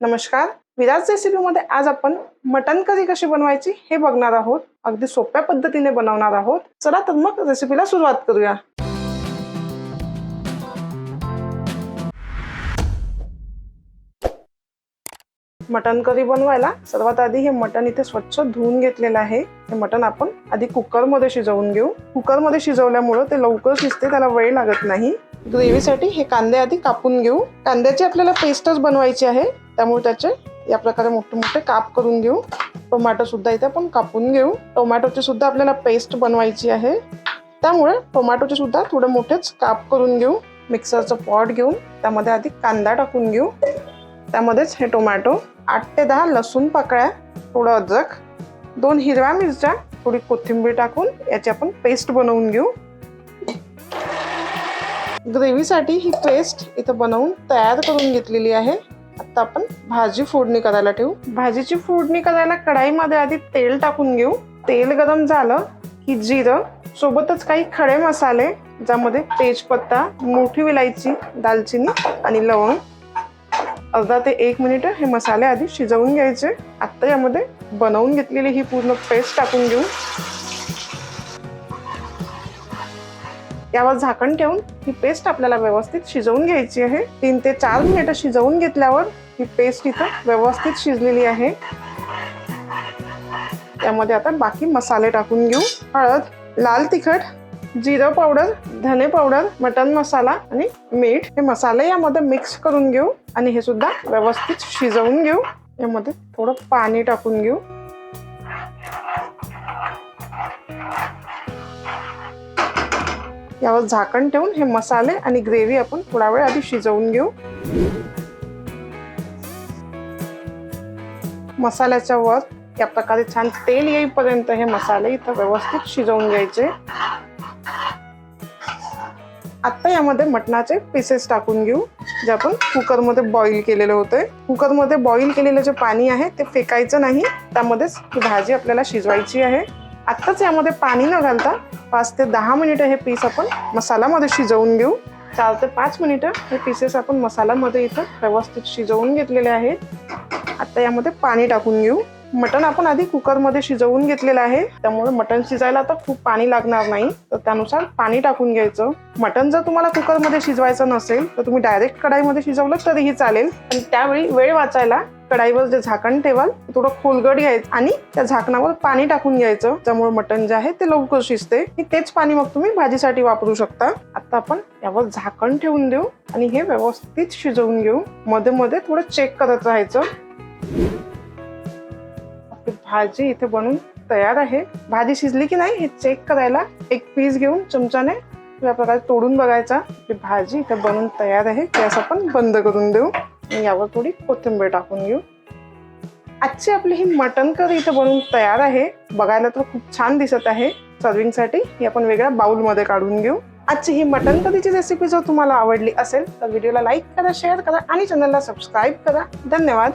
नमस्कार. विराज रेसिपीमध्ये आज आपण मटन करी कशी बनवायची हे बघणार आहोत. अगदी सोप्या पद्धतीने बनवणार आहोत. चला तर मग रेसिपीला सुरुवात करूया. मटन करी बनवायला? सर्वात आधी हे मटन इथे स्वच्छ धुवून घेतलेलं आहे. हे मटन आपण आधी कुकरमध्ये शिजवून घेऊ. कुकरमध्ये शिजवल्यामुळं ते लवकर शिजते त्याला वेळ लागत नाही. ग्रेव्हीसाठी हे कांदे आधी कापून घेऊ. कांद्याची आपल्याला पेस्टच बनवायची आहे. त्यामुळे त्याचे या प्रकारे मोठे मोठे काप करून घेऊ. टोमॅटो सुद्धा इथे आपण कापून घेऊ. टोमॅटोची सुद्धा आपल्याला पेस्ट बनवायची आहे. त्यामुळे टोमॅटोचे सुद्धा थोडे मोठेच काप करून घेऊ. मिक्सरचं पॉट घेऊन त्यामध्ये आधी कांदा टाकून घेऊ. त्यामध्येच हे टोमॅटो आठ ते दहा लसूण पाकळ्या थोडं अद्रक दोन हिरव्या मिरच्या थोडी कोथिंबीर टाकून याची आपण पेस्ट बनवून घेऊ. ग्रेव्हीसाठी ही पेस्ट इथं बनवून तयार करून घेतलेली आहे. आता आपण भाजी फोडणी करायला ठेवू. भाजीची फोडणी करायला कढाईमध्ये आधी तेल टाकून घेऊ. तेल गरम झालं की जिरं सोबतच काही खडे मसाले ज्यामध्ये तेजपत्ता मोठी विलायची दालचिनी आणि लवंग. अर्धा ते एक मिनिट हे मसाले आधी शिजवून घ्यायचे. आता यामध्ये बनवून घेतलेली ही पूर्ण पेस्ट टाकून घेऊ. यावर झाकण ठेवून ही पेस्ट आपल्याला व्यवस्थित शिजवून घ्यायची आहे. तीन ते चार मिनिटं शिजवून घेतल्यावर ही पेस्ट इथं व्यवस्थित शिजलेली आहे. त्यामध्ये आता बाकी मसाले टाकून घेऊ. हळद लाल तिखट जिरं पावडर धने पावडर मटन मसाला आणि मीठ हे मसाले यामध्ये मिक्स करून घेऊ. आणि हे सुद्धा व्यवस्थित शिजवून घेऊ. यामध्ये थोडं पाणी टाकून घेऊ. यावर झाकण ठेवून हे मसाले आणि ग्रेव्ही आपण थोडा वेळ आधी शिजवून घेऊ. मसाल्याच्या वर या प्रकारे छान तेल येईपर्यंत हे मसाले इथं व्यवस्थित शिजवून घ्यायचे. आता यामध्ये मटणाचे पीसेस टाकून घेऊ जे आपण कुकरमध्ये बॉईल केलेले होते. कुकरमध्ये बॉईल केलेलं जे पाणी आहे ते फेकायचं नाही त्यामध्येच भाजी आपल्याला शिजवायची आहे. आत्ताच यामध्ये पाणी न घालता पाच ते दहा मिनिटं हे पीस आपण मसाल्यामध्ये शिजवून घेऊ. चार ते पाच मिनिटं हे पीसेस आपण मसाल्यामध्ये इथं व्यवस्थित शिजवून घेतलेले आहेत. आता यामध्ये पाणी टाकून घेऊ. मटण आपण आधी कुकरमध्ये शिजवून घेतलेलं आहे. त्यामुळे मटण शिजायला आता खूप पाणी लागणार नाही. तर त्यानुसार पाणी टाकून घ्यायचं. मटण जर तुम्हाला कुकरमध्ये शिजवायचं नसेल तर तुम्ही डायरेक्ट कढाईमध्ये शिजवलं तरीही चालेल. आणि त्यावेळी वेळ वाचायला कढाईवर जे झाकण ठेवाल ते थोडं खोलगट घ्यायचं आणि त्या झाकणावर पाणी टाकून घ्यायचं. त्यामुळे मटण जे आहे ते लवकर शिजते. तेच पाणी मग तुम्ही भाजीसाठी वापरू शकता. आता आपण यावर झाकण ठेवून देऊ आणि हे व्यवस्थित शिजवून घेऊ. मध्ये मध्ये थोडं चेक करत राहायचं. आपली भाजी इथे बनून तयार आहे. भाजी शिजली की नाही हे चेक करायला एक पीस घेऊन चमच्याने या प्रकारे तोडून बघायचा. आपली भाजी इथे बनून तयार आहे. गॅस आपण बंद करून देऊ. यावर थोडी कोथिंबीर टाकून घेऊ. आजची आपली ही मटन करी इथं बनवून तयार आहे. बघायला तर खूप छान दिसत आहे. सर्विंगसाठी ही आपण वेगळ्या बाउलमध्ये काढून घेऊ. आजची ही मटन करीची रेसिपी जर तुम्हाला आवडली असेल तर व्हिडिओला लाईक करा शेअर करा आणि चॅनलला सबस्क्राईब करा. धन्यवाद.